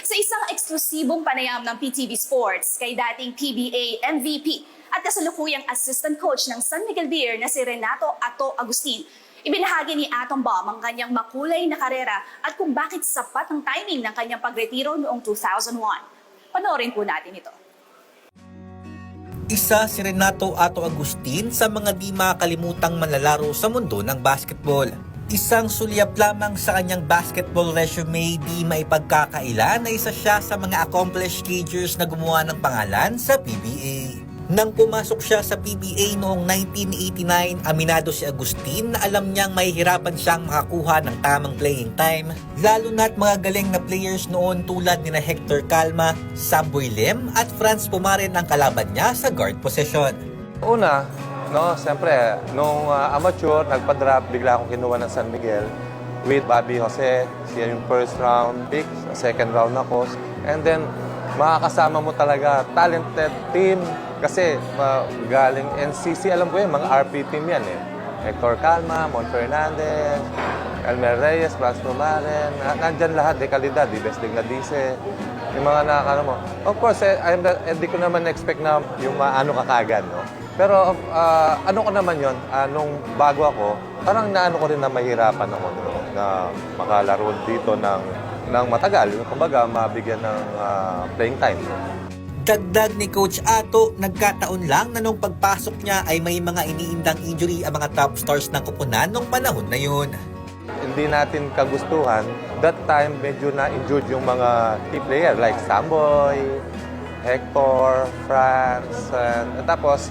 Sa isang eksklusibong panayam ng PTV Sports kay dating PBA MVP at kasalukuyang assistant coach ng San Miguel Beer na si Renato Ato Agustin, ibinahagi ni Atom Bomb ang kanyang makulay na karera at kung bakit sapat ang timing ng kanyang pagretiro noong 2001. Panoorin po natin ito. Isa si Renato Ato Agustin sa mga di makakalimutang manlalaro sa mundo ng basketball. Isang sulyap lamang sa kanyang basketball resume di maipagkakaila na isa siya sa mga accomplished teenagers na gumawa ng pangalan sa PBA. Nang pumasok siya sa PBA noong 1989, aminado si Agustin na alam niyang mahihirapan siyang makakuha ng tamang playing time, lalo na't mga galing na players noon tulad ni Hector Calma, Samboy Lim at Franz Pumaren ang kalaban niya sa guard position. Una, no, siyempre, nung ah, amateur, nagpa-draft, bigla akong kinuha ng San Miguel with Bobby Jose. Siya yung first round pick, second round ako. And then, makakasama mo talaga talented team kasi ma- galing NCC, alam ko yun, mga RP team yan eh. Hector Calma, Mon Fernandez, Elmer Reyes, Franz Pumaren, na- nandyan lahat, de kalidad, di Besting Nadice, yung mga nakakano mo. Of course, eh, I'm not- hindi ko naman expect na yung maano ka kagad, no? Pero ah, ano ko naman yon nung bago ako, parang naano ko rin na mahirapan ako no? na makalaro dito ng, ng matagal. Kumbaga, mabigyan ng ah, playing time. Dagdag ni Coach Ato, nagkataon lang na nung pagpasok niya ay may mga iniindang injury ang mga top stars ng kupunan nung panahon na yun. Hindi natin kagustuhan. That time, medyo na-injured yung mga key player like Samboy, Hector, Franz, and, tapos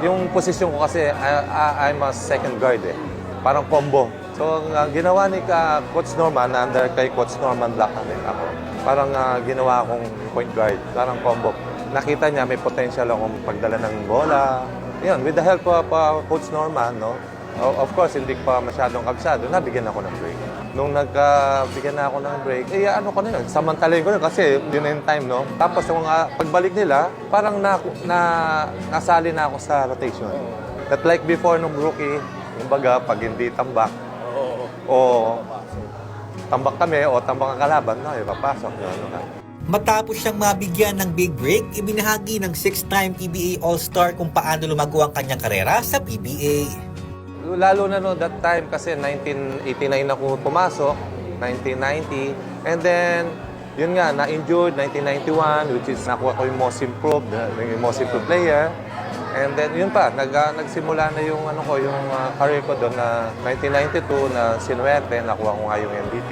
yung posisyon ko kasi, I, I- I'm a second guard eh. Parang combo. So, ang ginawa ni ka, Coach Norman, under kay Coach Norman Black kami ako, parang ah, ginawa akong point guard, parang combo. Nakita niya may potential akong pagdala ng bola. Yun, with the help of ah, Coach Norman, no, Of course, hindi pa masyadong kabisado, nabigyan ako ng break. Nung nagkabigyan na ako ng break, eh ano ko na yun, samantalin ko na kasi yun na yung time, no? Tapos yung mga pagbalik nila, parang na, na, nasali na ako sa rotation. That like before nung rookie, yung baga, pag hindi tambak, o tambak kami o tambak ang kalaban, no, ipapasok. Yun, ano, Matapos siyang mabigyan ng big break, ibinahagi ng six-time PBA All-Star kung paano lumago ang kanyang karera sa PBA. Lalo na no, that time kasi 1989 ako pumasok, 1990. And then, yun nga, na-injured 1991, which is nakuha ko yung most improved, uh, yung most improved player. And then, yun pa, nag, uh, nagsimula na yung, ano ko, yung uh, career ko doon na 1992 na sinuwerte, nakuha ko nga yung MVP.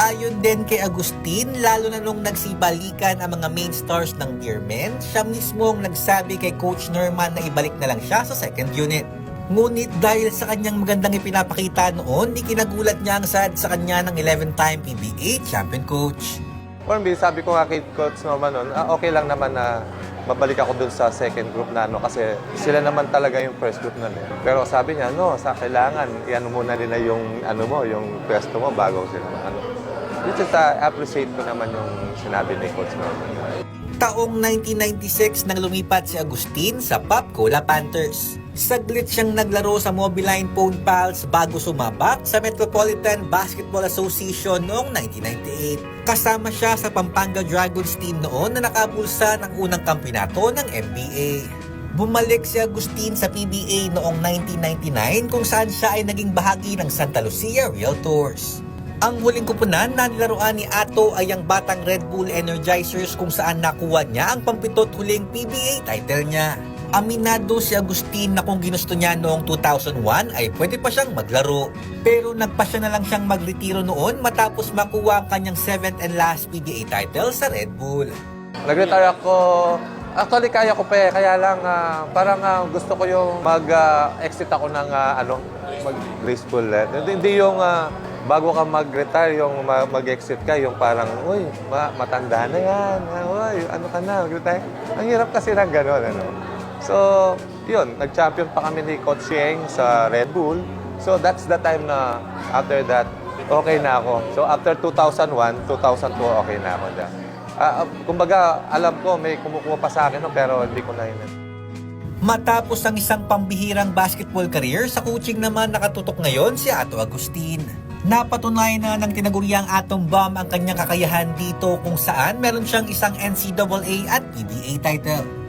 Ayon din kay Agustin, lalo na nung nagsibalikan ang mga main stars ng Beermen, siya mismo ang nagsabi kay Coach Norman na ibalik na lang siya sa second unit. Ngunit dahil sa kanyang magandang ipinapakita noon, di kinagulat niya ang sad sa kanya ng 11-time PBA champion coach. Me, sabi ko nga kay Coach Norman noon, ah, okay lang naman na mabalik ako dun sa second group na ano kasi sila naman talaga yung first group na eh. Pero sabi niya, no, sa kailangan, iano muna nila yung ano mo, yung pwesto mo bago sila ano. Which is, uh, appreciate ko naman yung sinabi ni Coach Norman. Taong 1996 nang lumipat si Agustin sa Popcola Panthers. Saglit siyang naglaro sa Mobiline Phone Pals bago sumabak sa Metropolitan Basketball Association noong 1998. Kasama siya sa Pampanga Dragons team noon na nakabulsa ng unang kampyonato ng NBA. Bumalik si Agustin sa PBA noong 1999 kung saan siya ay naging bahagi ng Santa Lucia Realtors. Ang huling kupunan na nilaruan ni Ato ay ang batang Red Bull Energizers kung saan nakuha niya ang pampitot huling PBA title niya. Aminado si Agustin na kung ginusto niya noong 2001 ay pwede pa siyang maglaro. Pero nagpasya na lang siyang magretiro noon matapos makuha ang kanyang 7th and last PBA title sa Red Bull. Nag-retire ako, actually kaya ko pa eh, kaya lang ah, parang ah, gusto ko yung mag-exit ako ng ah, ano, mag-graceful. Eh. Hindi, yung ah, bago ka mag-retire, yung ma- mag-exit ka, yung parang, uy, ma- matanda na yan, ah, uy, ano ka na, mag-retire. Ang hirap kasi ng gano'n, ano. So, yun, nag-champion pa kami ni Coach Yeng sa Red Bull. So, that's the time na after that, okay na ako. So, after 2001, 2002, okay na ako dyan. Ah, kumbaga, alam ko may kumukuha pa sa akin, no, pero hindi ko na yun. Matapos ang isang pambihirang basketball career, sa coaching naman nakatutok ngayon si Ato Agustin. Napatunayan na ng tinaguriang Atom Bomb ang kanyang kakayahan dito kung saan meron siyang isang NCAA at PBA title.